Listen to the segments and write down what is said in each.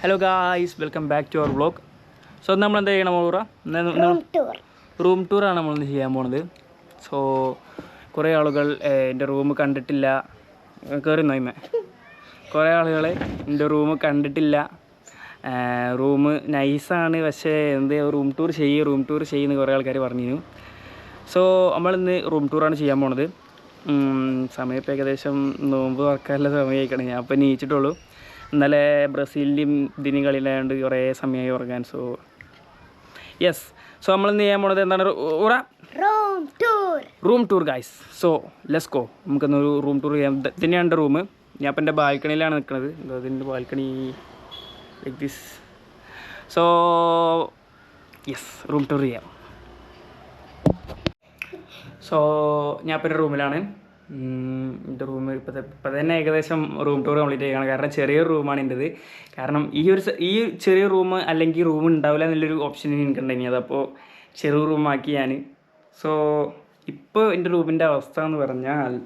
Hello guys welcome back to our vlog so നമ്മൾ എന്താ ചെയ്യണം ടൂർ റൂം ടൂറാണ് നമ്മൾ ചെയ്യാൻ പോണത്. സോ കുറേ ആളുകൾ എന്റെ റൂം കണ്ടിട്ടില്ല. കയറി നോയ്മേ കുറേ ആളുകൾ എന്റെ റൂം കണ്ടിട്ടില്ല. റൂം നൈസാണ് പക്ഷേ എന്ത് റൂം ടൂർ ചെയ്യ് റൂം ടൂർ ചെയ്യുന്ന കുറേ ആൾക്കാർ പറഞ്ഞിരുന്നു. സോ നമ്മളിന്ന് റൂം ടൂറാണ് ചെയ്യാൻ പോണത്. സമയത്ത് ഏകദേശം നോമ്പ് തുറക്കാനുള്ള സമയമായിക്കണം ഞാൻ അപ്പം നീച്ചിട്ടുള്ളൂ ഇന്നലെ ബ്രസീലിന്റെയും ഇതിനും കളിയിലായതുകൊണ്ട് കുറേ സമയമായി ഉറങ്ങാൻ. സോ യെസ് സോ നമ്മൾ ഇന്ന് ചെയ്യാൻ പോണത്? എന്താണ്? ഉറ. Room tour room tour guys so let's go നമുക്കൊന്നൊരു room tour ചെയ്യാം. തന്നെയാണ് എന്റെ റൂം ഞാൻ ഇപ്പം എന്റെ ബാൽക്കണിയിലാണ് നിൽക്കുന്നത് അതിന്റെ balcony like this so yes room tour ചെയ്യാം. സോ ഞാൻ ഇപ്പം എന്റെ റൂമിലാണ് എന്റെ റൂം ഇപ്പം ഇപ്പം തന്നെ ഏകദേശം റൂം ടൂർ കംപ്ലീറ്റ് ചെയ്യണം. കാരണം ചെറിയൊരു റൂമാണ് എന്റെത്. കാരണം ഈ ഒരു ഈ ചെറിയ റൂം അല്ലെങ്കിൽ റൂം ഉണ്ടാവില്ല എന്നുള്ളൊരു ഓപ്ഷൻ എനിക്കുണ്ടായിരുന്നു അതപ്പോൾ ചെറിയ റൂമാക്കി ഞാൻ. സോ ഇപ്പോൾ എന്റെ റൂമിന്റെ അവസ്ഥ എന്ന് പറഞ്ഞാൽ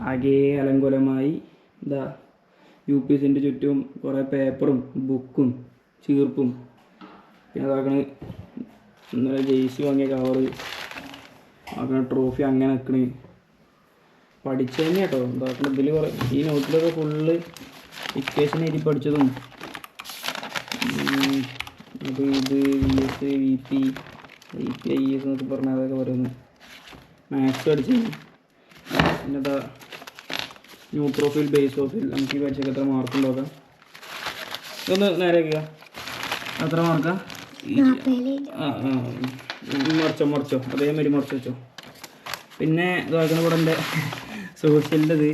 ആകെ അലങ്കോലമായി. എന്താ യു പി എസിന്റെ ചുറ്റും കുറേ പേപ്പറും ബുക്കും ചീർപ്പും. പിന്നെ അതാക്കണ് ഇന്നലെ ജെയ്സി വാങ്ങിയ കവറ് ആക്കണ ട്രോഫി അങ്ങനെ നിൽക്കണ് പഠിച്ചു തന്നെ കേട്ടോ. എന്താ ഇതിൽ കുറേ ഈ നോട്ടിലൊക്കെ ഫുള്ള് ഇക്വേഷൻ എഴുതി പഠിച്ചതും. അത് ഇത് V S V P V P I S എന്നൊക്കെ പറഞ്ഞാൽ അതൊക്കെ പറയുന്നു മാത്സ് പഠിച്ചു പിന്നെ ന്യൂ ന്യൂട്രോഫിൽ ബേസ് ഓഫിൽ നമുക്ക് ഈ പഠിച്ചൊക്കെ എത്ര മാർക്ക് ഉണ്ടാക്കാം ഇതൊന്ന് നേരെ ആക്കുക എത്ര മാർക്കാ ആ? ആ മറിച്ചോ മറിച്ചോ. അതേമാതിരി മറിച്ച് വെച്ചോ. പിന്നെ ഇതാക്കുന്ന ഇവിടെ എന്റെ സോഷ്യലിന്റെ ഇത്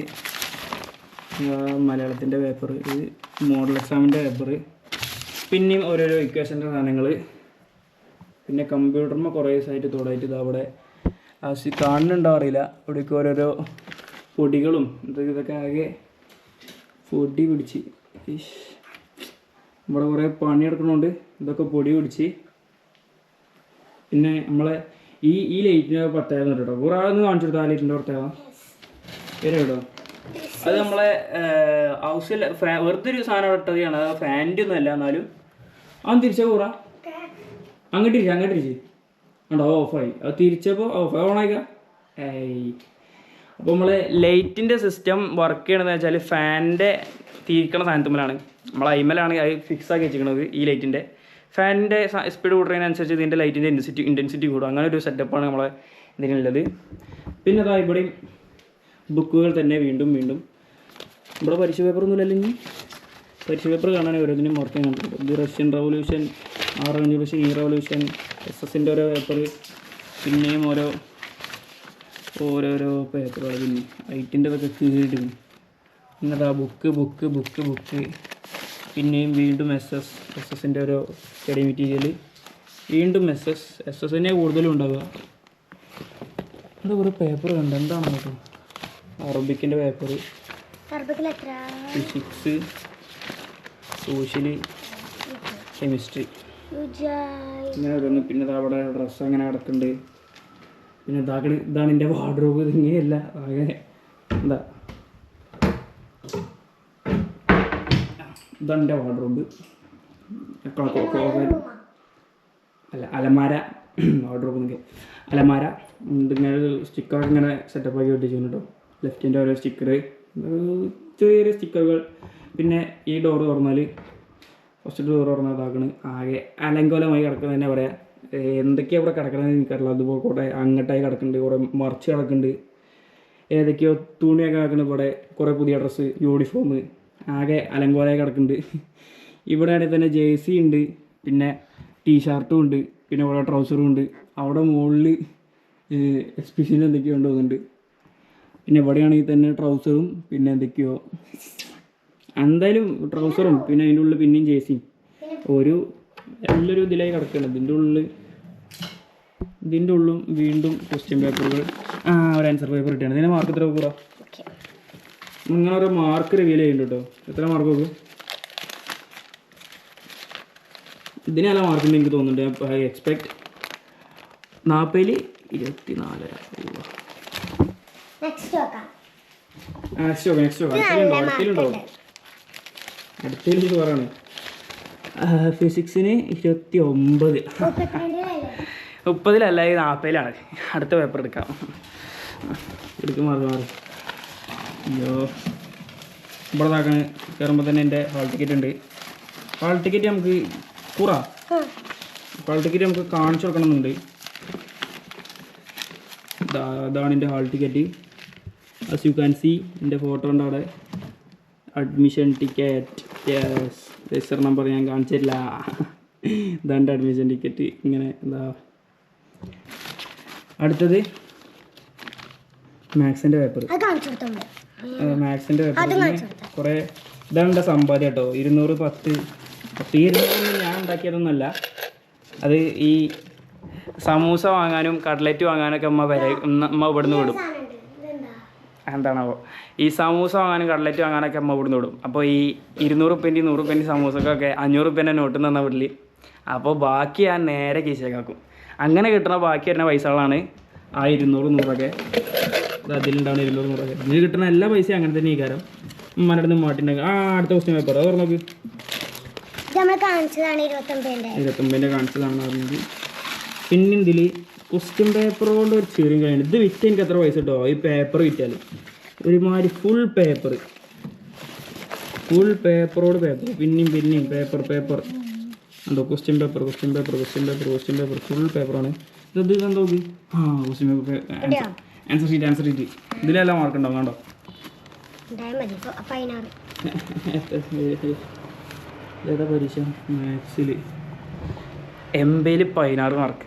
മലയാളത്തിന്റെ പേപ്പർ ഇത് മോഡൽ എക്സാമിന്റെ പേപ്പർ പിന്നെയും ഓരോരോ ഇക്വേഷന്റെ സാധനങ്ങൾ പിന്നെ കമ്പ്യൂട്ടറിന് കുറേ ദിവസമായിട്ട് തുടങ്ങിയിട്ട് ഇത് അവിടെ ആവശ്യം കാണുന്നുണ്ടോ അറിയില്ല. അവിടേക്ക് ഓരോരോ പൊടികളും ഇതൊക്കെ ഇതൊക്കെ ആകെ പൊടി പിടിച്ച്. ഇവിടെ കുറേ പണിയെടുക്കണോണ്ട് ഇതൊക്കെ പൊടി പിടിച്ച്. പിന്നെ നമ്മളെ ഈ ഈ ലൈറ്റിന് പ്രത്യേകത കേട്ടോ കുറേ ആ ലൈറ്റിന്റെ പ്രത്യേകത അത് നമ്മളെ ഹൗസിൽ വെറുതെ ഒരു സാധനം ഇട്ടതാണ് അത് ഫാന്റെ ഒന്നും അല്ല എന്നാലും. അവൻ തിരിച്ച കൂറ അങ്ങോട്ട് ഇരിച്ചു അങ്ങോട്ട് ഇരിച്ച് ഉണ്ടോ ഓഫായി അത് തിരിച്ചപ്പോൾ ഓഫ് ഓണായിക്ക ഏയ്. അപ്പോൾ നമ്മൾ ലൈറ്റിന്റെ സിസ്റ്റം വർക്ക് ചെയ്യണമെന്ന് വെച്ചാൽ ഫാനിന്റെ തിരിക്കണ സാധനത്തുമ്മലാണ് നമ്മൾ അയിമലാണ് അത് ഫിക്സ് ആക്കി വെച്ചിരിക്കുന്നത് ഈ ലൈറ്റിന്റെ ഫാനിന്റെ സ്പീഡ് കൂടുന്നതിനനുസരിച്ച് ഇതിന്റെ ലൈറ്റിന്റെ ഇന്റൻസിറ്റി ഇന്റൻസിറ്റി കൂടും. അങ്ങനെ ഒരു സെറ്റപ്പാണ് നമ്മളെ ഇതിനുള്ളത്. പിന്നെ അതാ ഇവിടെയും ബുക്കുകൾ തന്നെ വീണ്ടും വീണ്ടും. ഇവിടെ പരീക്ഷ പേപ്പറൊന്നുമില്ല അല്ലെങ്കിൽ പരീക്ഷ പേപ്പർ കാണാൻ ഓരോന്നിനും മാർക്ക് കണ്ടിട്ടുണ്ട് ദി റഷ്യൻ റവല്യൂഷൻ ആ റവല്യൂഷൻ ഈ റവല്യൂഷൻ എസ് എസിന്റെ ഓരോ പേപ്പർ പിന്നെയും ഓരോ ഓരോരോ പേപ്പറുകൾ പിന്നെ ഐറ്റിന്റെ ഒക്കെ കീഴിടും എന്നിട്ട് ആ ബുക്ക് ബുക്ക് ബുക്ക് ബുക്ക് പിന്നെയും വീണ്ടും എസ് എസ് എസ് എസിന്റെ ഓരോ സ്റ്റഡി മെറ്റീരിയൽ വീണ്ടും എസ് എസ് എസ് എസ് തന്നെ കൂടുതലും ഉണ്ടാവുക. ഇവിടെ കുറേ പേപ്പർ കണ്ട് എന്താണ് കേട്ടോ അറബിക്കിന്റെ പേപ്പർ ഫിസിക്സ് സോഷ്യൽ കെമിസ്ട്രി. ഇങ്ങനെ ഓരോന്ന്. പിന്നെ അവിടെ ഡ്രസ്സ് അങ്ങനെ കിടക്കുന്നുണ്ട്. പിന്നെ ഇതാക്കണ ഇതാണ് എന്റെ വാർഡ്രോബ് ഇതിങ്ങനെയല്ല അങ്ങനെ എന്താ? ഇതാണ് എന്റെ വാർഡ്രോബ് അല്ല അലമാര. വാർഡ്രോബ് എന്നൊക്കെ. അലമാര. ഇതിങ്ങനെ സ്റ്റിക്കർ ഇങ്ങനെ സെറ്റപ്പ് ആക്കി ഒട്ടിച്ചിട്ടുണ്ട് കേട്ടോ ലെഫ്റ്റിന്റെ ഓരോ സ്റ്റിക്കർ ചെറിയ സ്റ്റിക്കറുകൾ. പിന്നെ ഈ ഡോറ് തുറന്നാൽ ഫസ്റ്റ് ഡോർ തുറന്നാൽ ഇതാക്കണ് ആകെ അലങ്കോലമായി കിടക്കുന്നത് തന്നെ പറയാം. എന്തൊക്കെയാണ് ഇവിടെ കിടക്കണമെന്ന് എനിക്കറിയില്ല. അതുപോലെ കുറേ അങ്ങോട്ടായി കിടക്കുന്നുണ്ട് കുറേ മറിച്ച് കിടക്കുന്നുണ്ട് ഏതൊക്കെയോ തുണിയൊക്കെ കിടക്കുന്നത് ഇവിടെ. കുറേ പുതിയ ഡ്രസ്സ് യൂണിഫോം ആകെ അലങ്കോലമായി കിടക്കുന്നുണ്ട് ഇവിടെ ആണെങ്കിൽ തന്നെ ജേഴ്സി ഉണ്ട്. പിന്നെ ടീഷർട്ടും ഉണ്ട്. പിന്നെ ഇവിടെ ട്രൗസറും ഉണ്ട്. അവിടെ മുകളിൽ എക്സ്പിഷൻ എന്തൊക്കെയോ ഉണ്ടോന്നുണ്ട്. പിന്നെ ഇവിടെയാണെങ്കിൽ തന്നെ ട്രൗസറും പിന്നെ എന്തൊക്കെയോ. എന്തായാലും ട്രൗസറും പിന്നെ അതിന്റെ ഉള്ളിൽ പിന്നെയും ചേച്ചിയും ഒരു നല്ലൊരു ഇതിലായി കിടക്കണം ഇതിന്റെ ഉള്ളിൽ ഇതിന്റെ ഉള്ളും വീണ്ടും ക്വസ്റ്റ്യൻ പേപ്പറുകൾ ആ ഒരു ആൻസർ പേപ്പർ കിട്ടിയാണ്. ഇതിന് മാർക്ക് എത്ര കൂറ ഇങ്ങനെ ഓരോ മാർക്ക് റിവീൽ ചെയ്യുന്നുണ്ട് കേട്ടോ. എത്ര മാർക്ക് നോക്കും? ഇതിന് നല്ല മാർക്ക് എനിക്ക് തോന്നുന്നുണ്ട്. ഐ എക്സ്പെക്ട് നാൽപ്പതിൽ ഇരുപത്തി നാല് നെക്സ്റ്റ് നോക്കാം നെക്സ്റ്റ് നോക്കാം നെക്സ്റ്റ് നോക്കാം അടുത്തലുണ്ടോ അടുത്തലുണ്ടോ അടുത്തതിൽ ചോറാണ് ഫിസിക്സിന് ഇരുപത്തി ഒമ്പത് മുപ്പതിലല്ല ഇത് നാൽപ്പതിലാണ് അടുത്ത പേപ്പർ എടുക്കാം. എടുക്കും മാറി മാറി. അയ്യോ. ഇവിടെ ഇതാക്കണ് കയറുമ്പോൾ തന്നെ എന്റെ ഹാൾ ടിക്കറ്റ് ഉണ്ട്. ഹാൾ ടിക്കറ്റ് നമുക്ക് കുറാ ഹാൾ ടിക്കറ്റ് നമുക്ക് കാണിച്ചു കൊടുക്കണമെന്നുണ്ട്. ഇതാ ഇതാണ് എന്റെ hall ticket as you can see എന്റെ ഫോട്ടോ ഉണ്ട് അവിടെ. Admission ticket yes register number ഞാൻ കാണിച്ചില്ല. ഇതാണ്ട് അഡ്മിഷൻ ടിക്കറ്റ് ഇങ്ങനെ എന്താ? അടുത്തത് മാത്സിന്റെ പേപ്പർ മാത്സിന്റെ പേപ്പർ കുറേ ഇതാണ് എന്റെ സമ്പാദ്യം കേട്ടോ. ഇരുന്നൂറ് പത്ത്. പത്ത് ഇരുന്നൂറ് ഞാൻ ഉണ്ടാക്കിയതൊന്നുമല്ല. അത് ഈ സമൂസ വാങ്ങാനും കട്ട്ലറ്റ് വാങ്ങാനൊക്കെ അമ്മ വരെ അമ്മ ഇവിടുന്ന് വിടും. എന്താണാവോ ഈ സമൂസ വാങ്ങാനും കട്ലറ്റ് വാങ്ങാനൊക്കെ അമ്മ ഇവിടുന്ന് വിടും. അപ്പോൾ ഈ ഇരുന്നൂറ് ഉപ്പേന്റെ നൂറ് ഉപ്പേന്റെ സമൂസക്കൊക്കെ അഞ്ഞൂറ് ഉപ്പേന്റെ നോട്ട് തന്ന വീട്ടിൽ അപ്പോൾ ബാക്കി ഞാൻ നേരെ കീശക്കാക്കും അങ്ങനെ കിട്ടുന്ന ബാക്കി വരുന്ന പൈസകളാണ് ആ ഇരുന്നൂറ് നൂറൊക്കെ. അതിലുണ്ടാവുന്ന ഇരുന്നൂറ് നൂറൊക്കെ. ഇതിന് കിട്ടുന്ന എല്ലാ പൈസയും അങ്ങനെ തന്നെ ഈ കാരം ഉമ്മാന്റെ അടുത്ത് മാറ്റിണ്ടാക്കും ആ അടുത്ത ക്വസ്റ്റ്യൻ പേപ്പർ അത് നോക്ക് കാണിച്ചതാണ് ഇരുപത്തൊമ്പതിന്റെ. ഇരുപത്തൊമ്പതിന്റെ കാണിച്ചതാണെന്ന് പറഞ്ഞത്. പിന്നെ ഇതിൽ ക്വസ്റ്റ്യൻ പേപ്പർ കൊണ്ട് ഒരു ചെറിയ കാര്യം ഇത് വിറ്റ് എനിക്ക് എത്ര പൈസ കിട്ടുമോ ഈ പേപ്പർ വിറ്റാൽ ഒരുമാതിരി ഫുൾ പേപ്പർ ഫുൾ പേപ്പറോട് പേപ്പർ പിന്നെയും പിന്നെയും പേപ്പർ പേപ്പർ എന്തോ question paper question paper question paper question paper full പേപ്പറാണ് ഇത് ഇത് എന്തോ ആ question paper answer sheet answer sheet ഇതിലെല്ലാം മാർക്ക് ഉണ്ടാവും കണ്ടോ ഏതാ പരീക്ഷ? മാത്സിൽ എംബയിൽ പതിനാറ് മാർക്ക്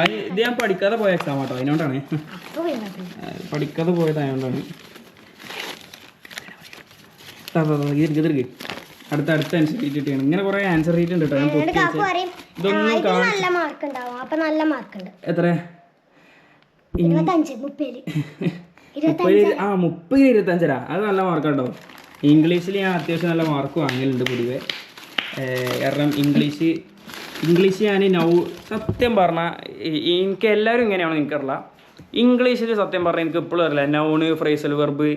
അത് ഇത് ഞാൻ പഠിക്കാതെ പോയ എക്സാം കേട്ടോ അതിനോണ്ടാണ്. പഠിക്കാതെ പോയത് അതിനോണ്ടാണ്. തിരികെ തിരികെ അടുത്ത അടുത്ത ആൻസർ കിട്ടിയാണ്. ഇങ്ങനെ കുറെ ആൻസർ ഉണ്ട് കേട്ടോ ഞാൻ ഇതൊന്നും എത്ര? ആ മുപ്പത് ഇരുപത്തഞ്ചരാ അത് നല്ല മാർക്കാട്ടോ ഇംഗ്ലീഷിൽ ഞാൻ അത്യാവശ്യം നല്ല മാർക്ക് വാങ്ങലുണ്ട് പൊതുവെ. കാരണം ഇംഗ്ലീഷ് ഇംഗ്ലീഷ് ഞാൻ നൗ സത്യം പറഞ്ഞാൽ എനിക്ക് എല്ലാവരും ഇങ്ങനെയാണ് എനിക്കറിയില്ല ഇംഗ്ലീഷിൽ സത്യം പറഞ്ഞാൽ എനിക്ക് ഇപ്പോഴും അറിയില്ല. നൗണ് ഫ്രേസൽ വെർബ്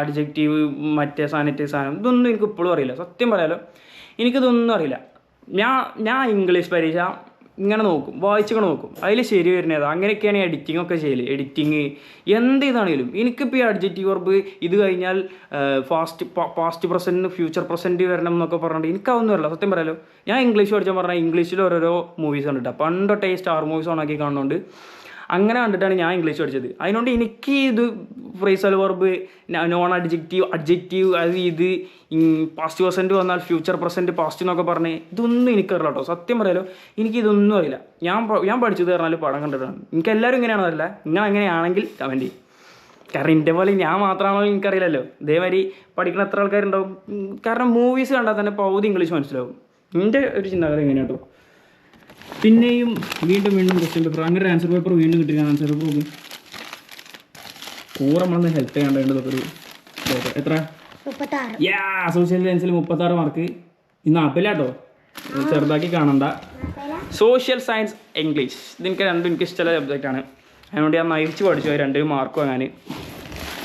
അഡ്ജക്റ്റീവ് മറ്റേ സാനിറ്റി സാധനം ഇതൊന്നും എനിക്ക് ഇപ്പോഴും അറിയില്ല. സത്യം പറയാലോ എനിക്കിതൊന്നും അറിയില്ല. ഞാൻ ഞാൻ ഇംഗ്ലീഷ് പരീക്ഷ ഇങ്ങനെ നോക്കും വായിച്ചൊക്കെ നോക്കും. അതിൽ ശരി വരുന്നത്. അങ്ങനെയൊക്കെയാണ് എഡിറ്റിംഗ് ഒക്കെ ചെയ്യൽ. എഡിറ്റിങ് എന്ത് ഇതാണെങ്കിലും. എനിക്കിപ്പോൾ ഈ അഡ്ജക്റ്റീവ് വർബ് ഇത് കഴിഞ്ഞാൽ fast past present future present വരണം എന്നൊക്കെ പറഞ്ഞിട്ട് എനിക്കതൊന്നും വരില്ല സത്യം പറയാലോ. ഞാൻ ഇംഗ്ലീഷ് പഠിച്ചാൽ പറഞ്ഞാൽ ഇംഗ്ലീഷിൽ ഓരോരോ മൂവീസ് കണ്ടിട്ടാണ് പണ്ടൊട്ടേ സ്റ്റാർ മൂവീസ് ഓണാക്കി കാണുന്നുണ്ട് അങ്ങനെ കണ്ടിട്ടാണ് ഞാൻ ഇംഗ്ലീഷ് പഠിച്ചത്. അതിനോണ്ട് എനിക്ക് ഇത് phrasal verb non adjective adjective അത് ഇത് പാസ്റ്റ് പെർസെന്റ് വന്നാൽ ഫ്യൂച്ചർ പ്രസന്റ് പാസ്റ്റ് എന്നൊക്കെ പറഞ്ഞ് ഇതൊന്നും എനിക്കറിയില്ല കേട്ടോ. സത്യം പറയാലോ എനിക്ക് ഇതൊന്നും അറിയില്ല. ഞാൻ ഞാൻ പഠിച്ചത് പറഞ്ഞാൽ പടം കണ്ടിട്ടാണ്. എനിക്ക് എല്ലാവരും ഇങ്ങനെയാണോ അറിയില്ല. നിങ്ങൾ അങ്ങനെയാണെങ്കിൽ കമന്റ് ചെയ്യും. കാരണം എന്റെ പോലെ ഞാൻ മാത്രമാണോ എനിക്കറിയില്ലല്ലോ. ഇതേമാതിരി പഠിക്കുന്ന എത്ര ആൾക്കാരുണ്ടാവും. കാരണം മൂവീസ് കണ്ടാൽ തന്നെ പകുതി ഇംഗ്ലീഷ് മനസ്സിലാവും. എന്റെ ഒരു ചിന്താഗതി എങ്ങനെയാണ് കേട്ടോ പിന്നെയും വീണ്ടും വീണ്ടും ക്വസ്റ്റ്യൻ പേപ്പർ അങ്ങനെ ആൻസർ പേപ്പർ വീണ്ടും കിട്ടിയ ആൻസർ പേപ്പർ നോക്കും. കൂറ നമ്മളൊന്ന് ഹെൽപ്പ് ചെയ്യേണ്ടതൊക്കെ ഒരു. എത്ര? സോഷ്യൽ സയൻസിൽ മുപ്പത്താറ് മാർക്ക് ഇന്ന് ആപ്പില്ലാട്ടോ ചെറുതാക്കി കാണണ്ട. സോഷ്യൽ സയൻസ് ഇംഗ്ലീഷ് ഇതെനിക്ക് രണ്ടും എനിക്ക് ഇഷ്ടമുള്ള ആണ്. അതുകൊണ്ട് ഞാൻ നയിച്ച് പഠിച്ചു. രണ്ട് മാർക്ക് വാങ്ങാൻ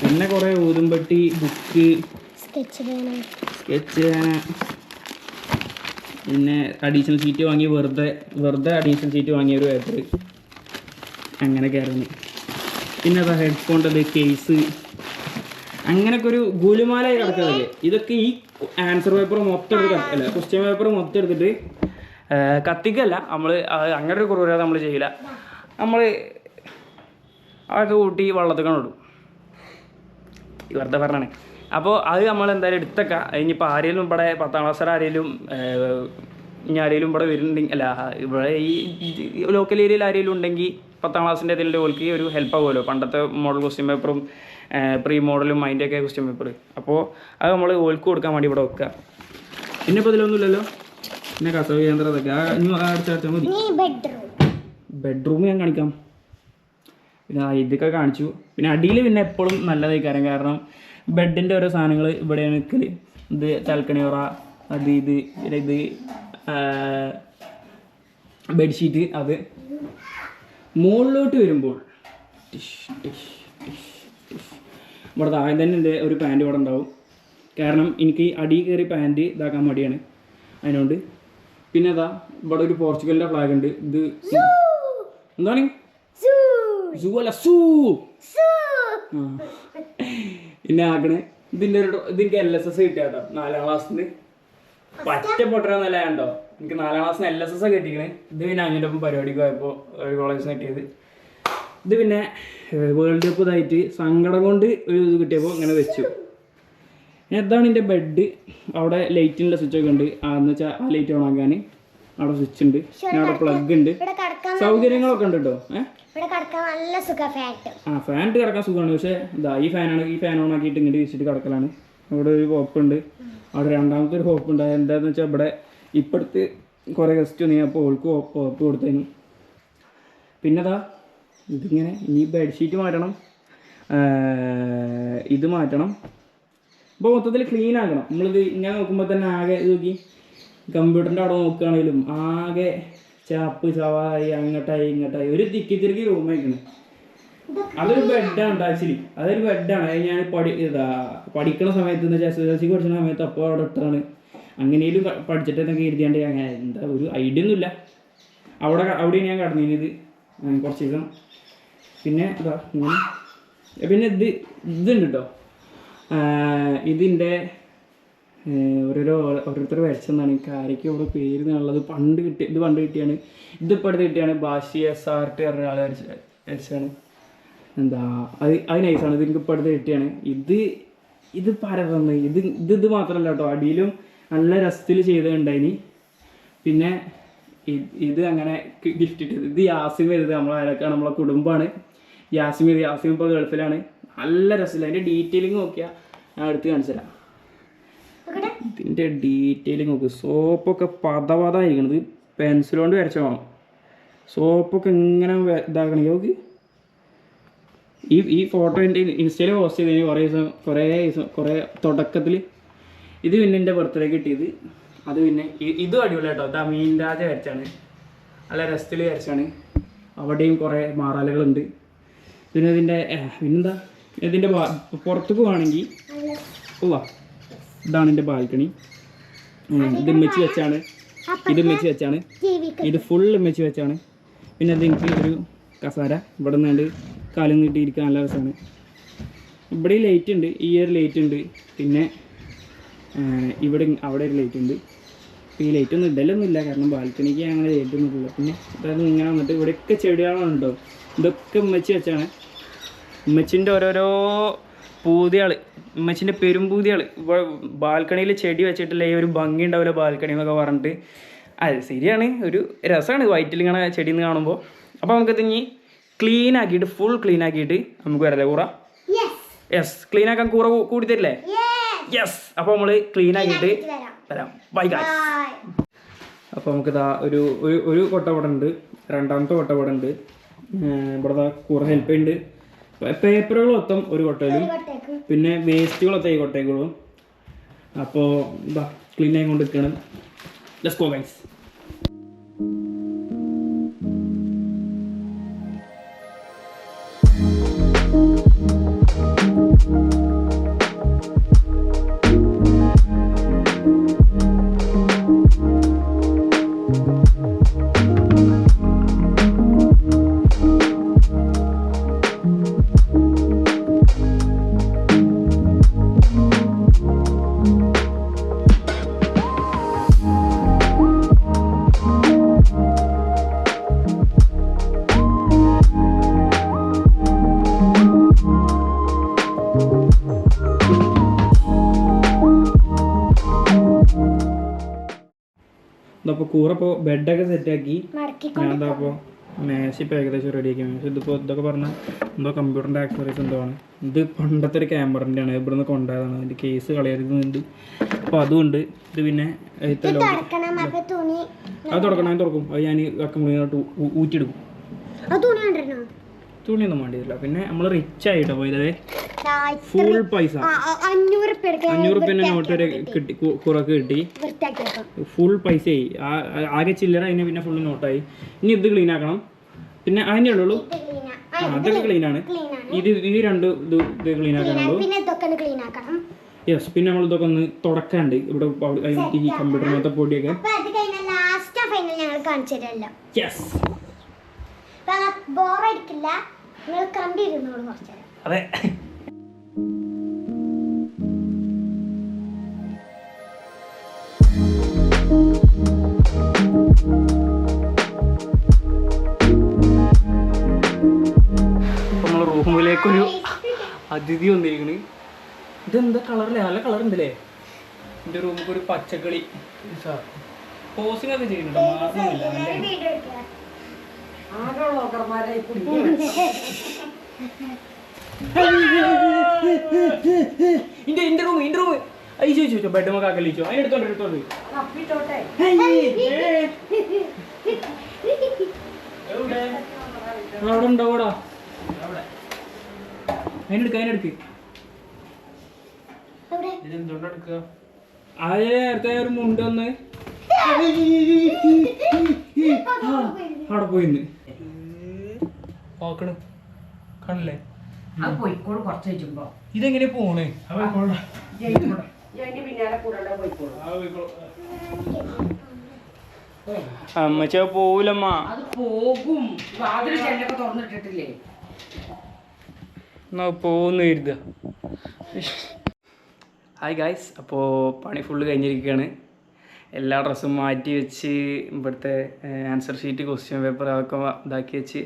പിന്നെ കുറേ ഊതുംപട്ടി ബുക്ക് സ്കെച്ച് സ്കെച്ച് പിന്നെ അഡീഷണൽ സീറ്റ് വാങ്ങി വെറുതെ വെറുതെ അഡീഷണൽ സീറ്റ് വാങ്ങിയ ഒരു പേപ്പർ അങ്ങനെയൊക്കെ ആയിരുന്നു പിന്നെ അതാ ഹെഡ്ഫോണിന്റെ കേസ് അങ്ങനെയൊക്കെ ഒരു ഗുലുമാലായി കിടക്കുന്നത് ഇതൊക്കെ ഈ ആൻസർ പേപ്പർ മൊത്തം എടുത്ത് അല്ല ക്വസ്റ്റ്യൻ പേപ്പർ മൊത്തം എടുത്തിട്ട് കത്തിക്കല്ല. നമ്മൾ അങ്ങനെ ഒരു കുറവ് നമ്മൾ ചെയ്യില്ല. നമ്മൾ അതൊക്കെ കൂട്ടി വെള്ളത്തിൽ ഇടും. വെറുതെ പറഞ്ഞാണ്. അപ്പോൾ അത് നമ്മൾ എന്തായാലും എടുത്തേക്കാം. ഇനിയിപ്പോൾ ആരെങ്കിലും ഇവിടെ പത്താം ക്ലാസ് ആരെങ്കിലും ഇനി ആരെങ്കിലും ഇവിടെ വരുന്നുണ്ടെങ്കിൽ അല്ല ഇവിടെ ഈ ലോക്കൽ ഏരിയയിൽ ആരെങ്കിലും ഉണ്ടെങ്കിൽ പത്താം ക്ലാസ്സിന്റെ ഇതിന്റെ ഓൾക്ക് ഒരു ഹെൽപ്പ് ആകുമല്ലോ പണ്ടത്തെ മോഡൽ ക്വസ്റ്റ്യൻ പേപ്പറും പ്രീ മോഡലും അതിന്റെയൊക്കെ ക്വസ്റ്റ്യൻ പേപ്പർ അപ്പോൾ അത് നമ്മൾ ഓൾക്ക് കൊടുക്കാൻ വേണ്ടി ഇവിടെ വെക്കുക പിന്നെ ഇപ്പോൾ ഇതിലൊന്നുമില്ലല്ലോ? പിന്നെ കസവ് കേന്ദ്രം അതൊക്കെ ആ ഇനി അടിച്ചാൽ അടിച്ചാൽ മതി. ബെഡ്റൂം ഞാൻ കാണിക്കാം. പിന്നെ ഇതൊക്കെ കാണിച്ചു. പിന്നെ അടിയിൽ പിന്നെ എപ്പോഴും നല്ലതായി കാരണം കാരണം ബെഡിന്റെ ഓരോ സാധനങ്ങൾ ഇവിടെയാണ് നിൽക്കൽ ഇത് തൽക്കണിയോറ അത് ഇത് പിന്നെ ഇത് ബെഡ്ഷീറ്റ് അത്. മുകളിലോട്ട് വരുമ്പോൾ. ഇവിടെ താഴെ തന്നെ എന്റെ ഒരു പാന്റ് ഇവിടെ ഉണ്ടാവും. കാരണം എനിക്ക് അടി കയറി പാന്റ് ഇതാക്കാൻ മടിയാണ്. അതിനോണ്ട്. പിന്നെ അതാ ഇവിടെ ഒരു പോർച്ചുഗലിന്റെ ഫ്ലാഗ് ഉണ്ട്. ഇത് എന്താണ്? സൂ! അല്ല സൂ! ആ. പിന്നെ ആക്കണേ? ഇതിന്റെ ഒരു ഇതെനിക്ക് എൽ എസ് എസ് കിട്ടിയ കേട്ടോ നാലാം ക്ലാസ്സിന് പറ്റ പൊട്ടണമെന്നല്ല കണ്ടോ? എനിക്ക് നാലാം ക്ലാസ്സിന് എൽ എസ് എസ് കിട്ടിക്കണേ. ഇത് പിന്നെ അങ്ങനെ ഒപ്പം പരിപാടിക്ക് പോയപ്പോൾ ഒരു കോളേജിൽ കിട്ടിയത്. ഇത് പിന്നെ വേൾഡ് കപ്പ് ഇതായിട്ട് സങ്കടം കൊണ്ട് ഒരു ഇത് കിട്ടിയപ്പോൾ ഇങ്ങനെ വെച്ചു. എന്താണ് ഇതാണ് എന്റെ ബെഡ് അവിടെ ലൈറ്റിനുള്ള സ്വിച്ച് ഒക്കെ ഉണ്ട്. എന്ന് വെച്ചാൽ ആ ലൈറ്റ് ഓൺ ആക്കാൻ അവിടെ സ്വിച്ച് ഉണ്ട്. പിന്നെ അവിടെ പ്ലഗ് ഉണ്ട്. സൗകര്യങ്ങളൊക്കെ ഉണ്ട് കേട്ടോ ഏഹ് ഇവിടെ കിടക്കാൻ നല്ല ആ ഫാൻ ഇട്ട് കിടക്കാൻ സുഖമാണ്. പക്ഷേ ഈ ഫാനാണ് ഈ ഫാൻ ഓൺ ആക്കിയിട്ട് ഇങ്ങോട്ട് വിസിറ്റ് കിടക്കലാണ്. അവിടെ ഒരു ഹോപ്പുണ്ട് അവിടെ രണ്ടാമത്തെ ഒരു ഹോപ്പ് ഉണ്ട്. എന്താണെന്ന് വെച്ചാൽ ഇവിടെ ഇപ്പോഴത്തെ കുറേ ഗസ്റ്റ് വന്നു അപ്പോൾ ഓൾക്ക് ഹോപ്പ് കൊടുത്തതിന്. പിന്നെ അതാ ഇതിങ്ങനെ ഇനി ബെഡ്ഷീറ്റ് മാറ്റണം. ഇത് മാറ്റണം. ഇപ്പോൾ മൊത്തത്തിൽ ക്ലീൻ ആക്കണം. നമ്മളിത് ഇങ്ങനെ നോക്കുമ്പോൾ തന്നെ ആകെ നോക്കി. കമ്പ്യൂട്ടറിന്റെ അവിടെ നോക്കുകയാണെങ്കിലും ആകെ ചാപ്പ് ചവായി അങ്ങോട്ടായി ഇങ്ങോട്ടായി. ഒരു തിക്കി തിരക്കി റൂം വയ്ക്കണം അതൊരു ബെഡാണ് ആക്ച്വലി. അതൊരു ബെഡാണ് അത് ഞാൻ പഠി ഇതാ പഠിക്കണ സമയത്ത് എന്ന് വെച്ചാൽ എസ് എസ് സമയത്ത് അപ്പോൾ അവിടെ ഇട്ടതാണ്. അങ്ങനെയും പഠിച്ചിട്ട് എന്നൊക്കെ എഴുതിയാണ്ട് അങ്ങനെ എന്താ ഒരു ഐഡിയ ഒന്നുമില്ല. അവിടെ അവിടെ ഞാൻ കടന്നിരുന്നത്. കുറച്ച് ദിവസം. പിന്നെ ഇതാ പിന്നെ ഇത് ഇതുണ്ട് കേട്ടോ ഇതിന്റെ ഓരോരോ ഓരോരുത്തർ വരച്ചെന്നാണ് എനിക്ക് ആരൊക്കെ ഓരോ പേര് എന്നുള്ളത് പണ്ട് കിട്ടിയ ഇത് പണ്ട് കിട്ടിയാണ്. ഇതിപ്പോൾ അടുത്ത് കിട്ടിയാണ്. ബാഷി എസ് ആർ ടി പറഞ്ഞ വരച്ച വരച്ചാണ് എന്താ അത് അത് നൈസാണ് ഇത് എനിക്ക് ഇപ്പോൾ അടുത്ത് കിട്ടിയാണ്. ഇത് ഇത് പരതന്ന് ഇത് ഇത് ഇത് മാത്രമല്ല കേട്ടോ. അടിയിലും നല്ല രസത്തിൽ ചെയ്തിട്ടുണ്ടായിനി. പിന്നെ ഇത് അങ്ങനെ ഗിഫ്റ്റ് ഇട്ടത്. ഇത് യാസിം എഴുതുക നമ്മളെ അയലക്കാണ് നമ്മളെ കുടുംബമാണ് യാസിം യാസിം ഇപ്പോൾ ഗൾഫിലാണ്. നല്ല രസമില്ല അതിന്റെ ഡീറ്റെയിലിംഗ് നോക്കിയാൽ ഞാൻ എടുത്ത് കാണിച്ചു തരാം ഇവിടെ ഇതിന്റെ ഡീറ്റെയിലിംഗ് നോക്ക് സോപ്പൊക്കെ പത പതായിരിക്കണത് പെൻസിൽ കൊണ്ട് വരച്ച വേണം. സോപ്പൊക്കെ ഇങ്ങനെ ഇതാക്കണമെങ്കിൽ നോക്ക്. ഈ ഈ ഫോട്ടോ എന്റെ ഇൻസ്റ്റയിൽ പോസ്റ്റ് ചെയ്തതിന് കുറേ ദിവസം കുറേ ദിവസം കുറേ തുടക്കത്തിൽ ഇത് പിന്നെ എന്റെ ബർത്ത്ഡേ കിട്ടിയത്. അത് പിന്നെ ഇതും അടിപൊളി കേട്ടോ ഇത് അമീൻ രാജ വരച്ചാണ്. നല്ല രസത്തിൽ വരച്ചാണ്. അവിടെയും കുറേ മാറാലുകളുണ്ട്. പിന്നെ ഇതിന്റെ പിന്നെന്താ? ഇതിന്റെ പുറത്തേക്ക് പോവാണെങ്കിൽ ഉവ്വ ഇതാണ് എന്റെ ബാൽക്കണി. ഇത് മെച്ച് വെച്ചാണ്. ഇത് മെച്ച് വെച്ചാണ്. ഇത് ഫുൾ മെച്ച് വെച്ചാണ്. പിന്നെ അത് എനിക്ക് ഒരു കസാര. ഇവിടെ നിന്നാണ്ട് കാലം നീട്ടിയിരിക്കാൻ നല്ല രസമാണ്. ഇവിടെ ലൈറ്റ് ഉണ്ട് ഈ ഒരു ലൈറ്റ് ഉണ്ട്. പിന്നെ ഇവിടെ അവിടെ ഒരു ലൈറ്റ് ഉണ്ട്. ഈ ലൈറ്റ് ഒന്നും ഇടലൊന്നും ഇല്ല കാരണം ബാൽക്കണിക്ക് അങ്ങനെ ലൈറ്റ് ഒന്നും ഇല്ല പിന്നെ അതായത് ഇങ്ങനെ വന്നിട്ട് ഇവിടെയൊക്കെ ചെടികളാണ് ഉണ്ടോ ഇതൊക്കെ ഉമ്മച്ചി വെച്ചാണ്. ഉമ്മച്ചിന്റെ ഓരോരോ പൂതിയാൾ ഉമ്മച്ചിന്റെ പെരുമ്പൂതിയാൾ ഇപ്പൊ ബാൽക്കണിയിൽ ചെടി വെച്ചിട്ടില്ല ഈ ഒരു ഭംഗി ഉണ്ടാവില്ല ബാൽക്കണി എന്നൊക്കെ പറഞ്ഞിട്ട്. അത് ശരിയാണ് ഒരു രസമാണ് വൈറ്റിൽ ഇങ്ങനെ ചെടി എന്ന് കാണുമ്പോൾ അപ്പോൾ നമുക്ക് തിങ്ങി ക്ലീൻ ആക്കിയിട്ട് ഫുൾ ക്ലീൻ ആക്കിയിട്ട് നമുക്ക് വരല്ലേ കൂറ? യെസ് ക്ലീൻ ആക്കാൻ കൂറ കൂടി തരില്ലേ? യെസ് അപ്പോൾ നമ്മൾ ക്ലീൻ ആക്കിയിട്ട് വരാം. ബൈ ഗായ്സ് അപ്പോൾ നമുക്ക് ഇതാ ഒരു ഒരു കൊട്ട ഇവിടെ ഉണ്ട്. രണ്ടാമത്തെ കൊട്ട ഇവിടെ ഉണ്ട്. ഇവിടെ കൂറ ഹെൽപ്പ് ചെയ്യുന്നുണ്ട് പേപ്പറുകൾ മൊത്തം ഒരു കൊട്ടയിലും. പിന്നെ വേസ്റ്റുകളൊക്കെ ഈ കൊള്ളും അപ്പോൾ ഇതാ ക്ലീൻ ആയി കൊണ്ട് നിൽക്കണം. ലെറ്റ്സ് ഗോ ഗൈസ് ഇതപ്പോൾ കൂറ ഇപ്പോൾ ബെഡൊക്കെ സെറ്റാക്കി ഞാൻ എന്താ അപ്പോൾ മേശ ഇപ്പോൾ ഏകദേശം റെഡിയാക്കി മേശ ഇതിപ്പോൾ ഇതൊക്കെ പറഞ്ഞാൽ എന്തോ കമ്പ്യൂട്ടറിന്റെ ആക്സറീസ് എന്തോ ആണ്. ഇത് പണ്ടത്തെ ഒരു ക്യാമറന്റെ ആണ്. ഇവിടുന്ന് കൊണ്ടുപോയതാണ്. അതിന്റെ കേസ് കളയരുന്നുണ്ട് അപ്പോൾ അതുകൊണ്ട് ഇത് പിന്നെ അത് തുറക്കണം. ഞാൻ തുറക്കും. അത് ഞാൻ ഊറ്റിയെടുക്കും. തുണിയൊന്നും വേണ്ടിയില്ല പിന്നെ നമ്മൾ റിച്ച് ആയിട്ടോ പോയതേ ഫുൾ പൈസ. അഞ്ഞൂറ് എടുക്കാൻ നോട്ട് വരെ കിട്ടി. കുറക്ക് കിട്ടി. ഫുൾ പൈസയായി. ആയി ആകെ ചില്ലറ അതിന് പിന്നെ ഫുള്ള് നോട്ടായി. ഇനി ഇത് ക്ലീൻ ആക്കണം. പിന്നെ അതിന്റെ ഉള്ളൂ. അതൊക്കെ ക്ലീൻ ആണ്. ഇത് ഈ രണ്ട് ഇത് ഇത് ക്ലീൻ ആക്കാനുള്ളൂ. യെസ് പിന്നെ നമ്മൾ ഇതൊക്കെ ഒന്ന് തുടക്കാണ്ട്. ഇവിടെ ഈ കമ്പ്യൂട്ടറിനകത്തെ പൊടിയൊക്കെ. യെസ് ബോറടിക്കില്ല അതെ. നമ്മൾ റൂമിലേക്കൊരു അതിഥി വന്നിരിക്കണ്. ഇതെന്താ കളറില്ലേ നല്ല കളർ ഉണ്ടല്ലേ? എന്റെ റൂമിൽ ഒരു പച്ചക്കളി. പോസിംഗ് ഒക്കെ ചെയ്യുന്നുണ്ടോ മാറുന്നില്ല നല്ല അടുത്തായാലും മുണ്ടെന്ന് ഇന്റെ ഇന്റെ റൂം ഇന്റെ റൂം അയ്യോ ചോദിച്ചോ ബെഡ് അതിന് എടുത്തോണ്ട് എടുത്തോണ്ട്. അവിടെ അതിനെടുക്ക അതിനെടുക്ക് അത് നേരത്തെ ഒരു മുണ്ട് വന്ന്. അവിടെ പോയിന്ന്. നോക്കണ്. കഴിച്ചുമ്പോ ഇതെങ്ങനെ പോണേ? അമ്മച്ച പോവൂലമ്മ. അത് പോകും. വാതിൽ ചെല്ലൊക്കെ തുറന്നിട്ടിട്ടില്ലേ? എന്നാ പോകുന്നു കരുതുക ഹായ് ഗായ്സ് അപ്പോൾ പണി ഫുള്ള് കഴിഞ്ഞിരിക്കുകയാണ് എല്ലാ ഡ്രസ്സും മാറ്റി വെച്ച് ഇവിടുത്തെ ആൻസർ ഷീറ്റ് ക്വസ്റ്റ്യൻ പേപ്പർ അതൊക്കെ ഇതാക്കി വെച്ച്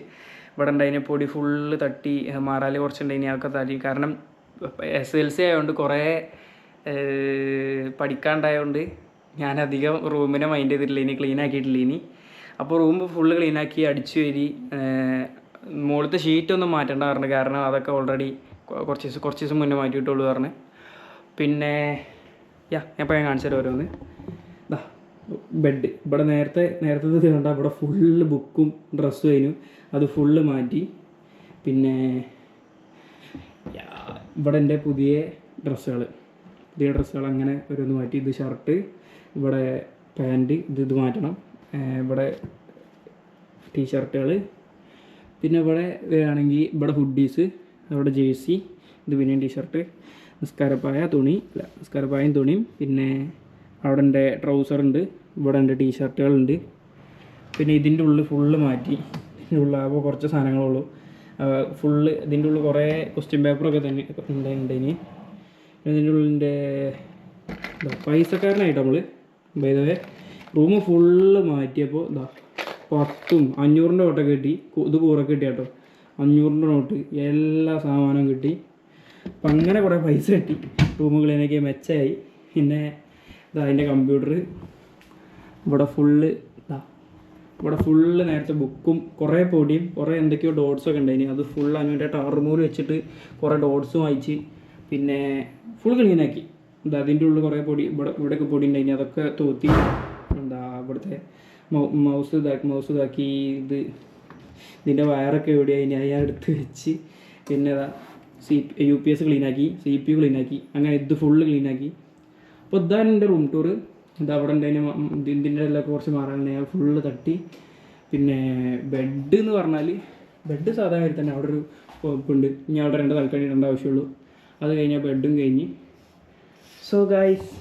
ഇവിടെ ഉണ്ടായിന് പൊടി ഫുള്ള് തട്ടി മാറാൽ കുറച്ചുണ്ടായിന് അതൊക്കെ തട്ടി. കാരണം എസ് എൽ സി ആയതുകൊണ്ട് കുറേ പഠിക്കാണ്ടായതുകൊണ്ട് ഞാൻ അധികം റൂമിനെ മൈൻഡ് ചെയ്തിട്ടില്ല ഇനി ക്ലീൻ ആക്കിയിട്ടില്ല ഇനി. അപ്പോൾ റൂം ഫുള്ള് ക്ലീൻ ആക്കി അടിച്ചു വരി മുകളിലത്തെ ഷീറ്റ് ഒന്നും മാറ്റേണ്ട പറഞ്ഞു. കാരണം അതൊക്കെ ഓൾറെഡി കുറച്ച് ദിവസം കുറച്ച് ദിവസം മുന്നേ മാറ്റിയിട്ടുള്ളൂ പറഞ്ഞു. പിന്നെ യാ ഞാൻ ഇപ്പോൾ കാണിച്ചു തരാം ഓരോന്ന്. ബെഡ് ഇവിടെ നേരത്തെ നേരത്തെ കണ്ട? ഇവിടെ ഫുള്ള് ബുക്കും ഡ്രസ്സും അതിനും അത് ഫുള്ള് മാറ്റി. പിന്നെ ഇവിടെ എന്റെ പുതിയ ഡ്രസ്സുകൾ പുതിയ ഡ്രസ്സുകൾ അങ്ങനെ ഓരോന്ന് മാറ്റി. ഇത് ഷർട്ട് ഇവിടെ പാന്റ് ഇത് ഇത് മാറ്റണം. ഇവിടെ ടീഷർട്ടുകൾ പിന്നെ ഇവിടെ ആണെങ്കിൽ ഇവിടെ ഹുഡീസ് അവിടെ ജേഴ്സി ഇത് പിന്നെയും ടീഷർട്ട് നിസ്കാരപ്പായ തുണി അല്ല നിസ്കാരപ്പായും തുണിയും. പിന്നെ അവിടെ എന്റെ ട്രൗസർ ഉണ്ട് ഇവിടെ എന്റെ ടീഷർട്ടുകളുണ്ട്. പിന്നെ ഇതിന്റെ ഉള്ളിൽ ഫുള്ള് മാറ്റി. ഇതിന്റെ കുറച്ച് സാധനങ്ങളുള്ളൂ ഫുള്ള് ഇതിന്റെ ഉള്ളിൽ കുറേ ക്വസ്റ്റ്യൻ പേപ്പറൊക്കെ തന്നെ ഉണ്ട് ഇനി. ഇതിന്റെ ഉള്ളിന്റെ പൈസക്കാരനായിട്ട് നമ്മൾ വേ റൂം ഫുള്ള് മാറ്റിയപ്പോൾ ഇതാ പത്തും അഞ്ഞൂറിന്റെ നോട്ടൊക്കെ കിട്ടി. ഇത് കൂറൊക്കെ കിട്ടി കേട്ടോ. അഞ്ഞൂറിന്റെ നോട്ട് എല്ലാ സാധനവും കിട്ടി. അപ്പം അങ്ങനെ കുറേ പൈസ കിട്ടി. റൂം മെച്ചമായി പിന്നെ ഇതാ അതിന്റെ കമ്പ്യൂട്ടർ ഇവിടെ ഫുള്ള് ഇതാ ഇവിടെ ഫുള്ള് നേരത്തെ ബുക്കും കുറേ പൊടിയും കുറേ എന്തൊക്കെയോ ഡോട്ട്സൊക്കെ ഉണ്ടായിനി. അത് ഫുൾ അതിന്റെ ടർമൂൽ വെച്ചിട്ട് കുറേ ഡോട്ട്സും വായിച്ച് പിന്നെ ഫുൾ ക്ലീനാക്കി എന്താ അതിന്റെ ഉള്ളിൽ കുറേ പൊടി ഇവിടെ ഇവിടെയൊക്കെ പൊടി ഉണ്ടായിനി. അതൊക്കെ തോത്തി എന്താ ഇവിടുത്തെ മൗസ് ഇതാക്കി മൗസ് ഇതാക്കി ഇത് ഇതിന്റെ വയറൊക്കെ എവിടെയായി അത് ഞാൻ എടുത്ത് വെച്ച് പിന്നെ സി യു പി എസ് ക്ലീനാക്കി സി പി യു ക്ലീനാക്കി അങ്ങനെ ഇത് ഫുള്ള് ക്ലീനാക്കി അപ്പോൾ ഇതാണ് എന്റെ റൂം ടൂർ ഇത് അവിടെ ഉണ്ടായിരുന്നു ഇതിന്റെ എല്ലാം കുറച്ച് മാറാനുണ്ട് ഞാൻ ഫുള്ള് തട്ടി. പിന്നെ ബെഡ് എന്ന് പറഞ്ഞാൽ ബെഡ് സാധാരണ തന്നെ അവിടെ ഒരു ഉണ്ട് ഇനി അവിടെ രണ്ട് തൽക്കാലം ഇടേണ്ട ആവശ്യമുള്ളൂ. അത് കഴിഞ്ഞാൽ ബെഡും കഴിഞ്ഞ്. സോ ഗായ്സ്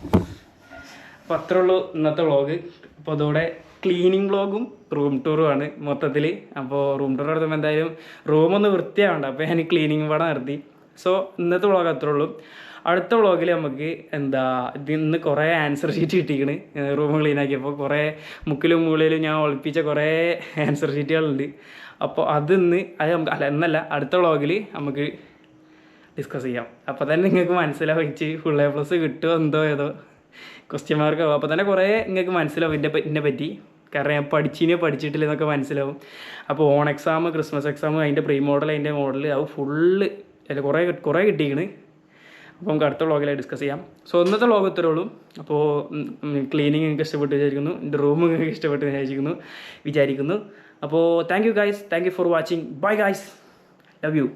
അത്രേ ഉള്ളൂ ഇന്നത്തെ വ്ളോഗ് അപ്പോൾ അതോടെ ക്ലീനിങ് വ്ളോഗും റൂം ടൂറുമാണ് മൊത്തത്തിൽ അപ്പോൾ റൂം ടൂർ നടത്തുമ്പോൾ എന്തായാലും റൂമൊന്ന് വൃത്തിയാവണ്ട. അപ്പോൾ ഞാൻ ക്ലീനിങ് പാടെ നിർത്തി സോ ഇന്നത്തെ വ്ളോഗ് അത്രേ ഉള്ളൂ. അടുത്ത വ്ളോഗിൽ നമുക്ക് എന്താ ഇതിൽ നിന്ന് കുറേ ആൻസർ ഷീറ്റ് കിട്ടിയിരിക്കണ് റൂം ക്ലീൻ ആക്കിയപ്പോൾ കുറേ മുക്കിലും മൂലയിലും ഞാൻ ഒളിപ്പിച്ച കുറേ ആൻസർ ഷീറ്റുകളുണ്ട് അപ്പോൾ അതിന്ന് അത് നമുക്ക് അല്ല എന്നല്ല അടുത്ത വ്ളോഗിൽ നമുക്ക് ഡിസ്കസ് ചെയ്യാം. അപ്പോൾ തന്നെ നിങ്ങൾക്ക് മനസ്സിലാവും വെച്ച് ഫുൾ എ പ്ലസ് കിട്ടുമോ എന്തോ ഏതോ ക്വസ്റ്റ്യൻ മാർക്ക് ആവും. അപ്പോൾ തന്നെ കുറേ നിങ്ങൾക്ക് മനസ്സിലാവും ഇതിന്റെ ഇതിനെ പറ്റി. കാരണം ഞാൻ പഠിച്ചിനെ പഠിച്ചിട്ടില്ല എന്നൊക്കെ മനസ്സിലാവും. അപ്പോൾ ഓൺ എക്സാം ക്രിസ്മസ് എക്സാം അതിന്റെ പ്രീ മോഡൽ അതിന്റെ മോഡൽ അത് ഫുള്ള് അല്ല കുറേ കുറേ കിട്ടിയിരിക്കണ് അപ്പോൾ നമുക്ക് അടുത്ത വ്ളോഗിലായി ഡിസ്കസ് ചെയ്യാം. സോ ഇന്നത്തെ വ്ളോഗ് ഇത്രേ ഉള്ളൂ. അപ്പോൾ ക്ലീനിങ് നിങ്ങൾക്ക് ഇഷ്ടപ്പെട്ട് വിചാരിക്കുന്നു. എന്റെ റൂം നിങ്ങൾക്ക് ഇഷ്ടപ്പെട്ട് വിചാരിക്കുന്നു. വിചാരിക്കുന്നു. അപ്പോൾ thank you guys thank you for watching bye guys love you